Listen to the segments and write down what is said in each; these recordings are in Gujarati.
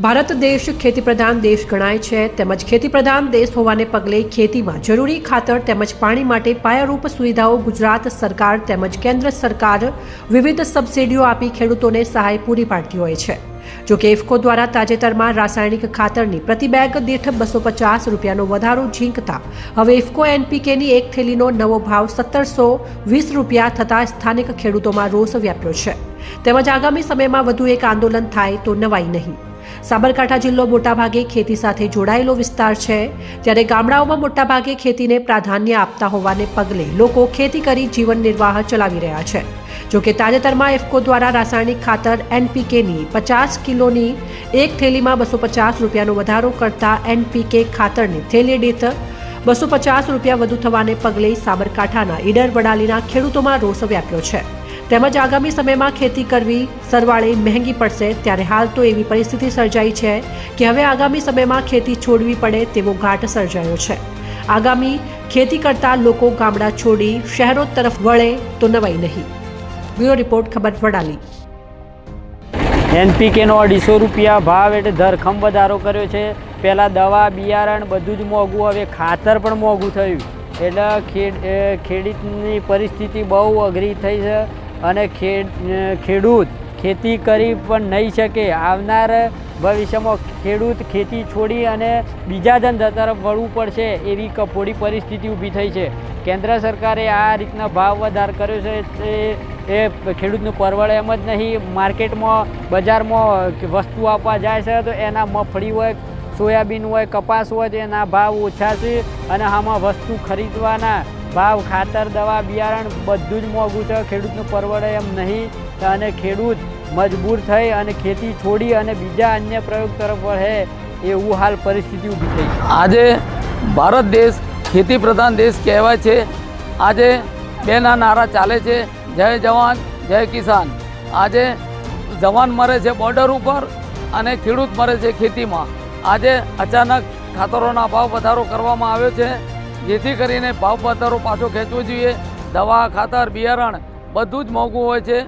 ભારત દેશ ખેતી પ્રધાન દેશ ગણાય છે. તેમજ ખેતી પ્રધાન દેશ હોવાને પગલે ખેતીમાં જરૂરી ખાતર તેમજ પાણી માટે પાયારૂપ સુવિધાઓ ગુજરાત સરકાર તેમજ કેન્દ્ર સરકાર વિવિધ સબસિડીઓ આપી ખેડૂતોને સહાય પૂરી પાડતી હોય છે. જો કે ઇફકો દ્વારા તાજેતરમાં રાસાયણિક ખાતરની પ્રતિ બેગ દીઠ બસો પચાસ રૂપિયાનો વધારો ઝીંકતા હવે ઇફકો એનપીકેની એક થેલીનો નવો ભાવ સત્તરસો વીસ રૂપિયા થતાં સ્થાનિક ખેડૂતોમાં રોષ વ્યાપ્યો છે. તેમજ આગામી સમયમાં વધુ એક આંદોલન થાય તો નવાઈ નહીં. સાબરકાંઠા જિલ્લો મોટાભાગે ખેતી સાથે જોડાયેલો વિસ્તાર છે ત્યારે ગામડાઓમાં મોટાભાગે ખેતીને પ્રાધાન્ય આપતા હોવાને પગલે લોકો ખેતી કરી જીવન નિર્વાહ ચલાવી રહ્યા છે. જો કે તાજેતરમાં એફકો દ્વારા રાસાયણિક ખાતર એનપીકેની પચાસ કિલોની એક થેલીમાં બસો પચાસ રૂપિયાનો વધારો કરતા એનપીકે ખાતરની થેલી દીઠ બસો પચાસ રૂપિયા વધુ થવાને પગલે સાબરકાંઠાના ઈડર વડાલીના ખેડૂતોમાં રોષ વ્યાપ્યો છે. તેમજ આગામી સમયમાં ખેતી કરવી સરવાળે મહેંગી પડશે ત્યારે હાલ તો એવી પરિસ્થિતિ સર્જાઈ છે કે હવે આગામી સમયમાં ખેતી છોડવી પડે તેવો ઘાટ સર્જાયો છે. આગામી ખેતી કરતા લોકો ગામડા છોડી શહેરો તરફ વળે તો નવાઈ નહીં. બ્યુરો રિપોર્ટ, ખબર વડાલી. એનપીકેનો અઢીસો રૂપિયા ભાવ એટલે ધરખમ વધારો કર્યો છે. પહેલાં દવા, બિયારણ બધું જ મોંઘું, હવે ખાતર પણ મોંઘું થયું. એટલે ખેડ ખેડૂતની પરિસ્થિતિ બહુ અઘરી થઈ છે. અને ખેડ ખેડૂત ખેતી કરી પણ નહીં શકે. આવનાર ભવિષ્યમાં ખેડૂત ખેતી છોડી અને બીજા ધંધા તરફ વળવું પડશે એવી કફોડી પરિસ્થિતિ ઊભી થઈ છે. કેન્દ્ર સરકારે આ રીતના ભાવ વધાર કર્યો છે તે એ ખેડૂતનું પરવડે એમ જ નહીં. માર્કેટમાં, બજારમાં વસ્તુ આપવા જાય છે તો એના મગફળી હોય, સોયાબીન હોય, કપાસ હોય તો એના ભાવ ઓછા છે અને આમાં વસ્તુ ખરીદવાના ભાવ, ખાતર, દવા, બિયારણ બધું જ મોંઘું છે. ખેડૂતનું પરવડે એમ નહીં. અને ખેડૂત મજબૂર થઈ અને ખેતી છોડી અને બીજા અન્ય પ્રયોગ તરફ વળે એવું હાલ પરિસ્થિતિ ઊભી થઈ આજે ભારત દેશ ખેતી પ્રધાન દેશ કહેવાય છે. આજે બેના નારા ચાલે છે. જય જવાન, જય કિસાન. આજે જવાન મરે છે બોર્ડર ઉપર અને ખેડૂત મરે છે ખેતીમાં. આજે અચાનક ખાતરોના ભાવ વધારો કરવામાં આવ્યો છે. જેથી કરીને ભાવ વધારો પાછો ખેંચવો જોઈએ. દવા, ખાતર, બિયારણ બધું જ મોંઘું હોય છે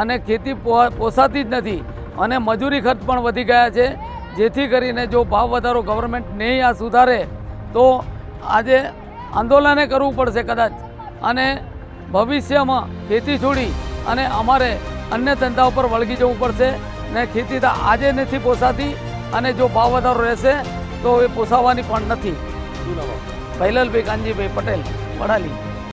અને ખેતી પોસાતી જ નથી અને મજૂરી ખર્ચ પણ વધી ગયા છે. જેથી કરીને જો ભાવ વધારો ગવર્મેન્ટ નહીં આ સુધારે, તો આજે આંદોલને કરવું પડશે કદાચ. અને ભવિષ્યમાં ખેતી છોડી અને અમારે અન્ય ધંધા ઉપર વળગી જવું પડશે ને ખેતી તો આજે નથી પોસાતી અને જો ભાવ વધારો રહેશે, તો એ પોસાવાની પણ નથી. ભૈલલભાઈ કાનજીભાઈ પટેલ પડાલી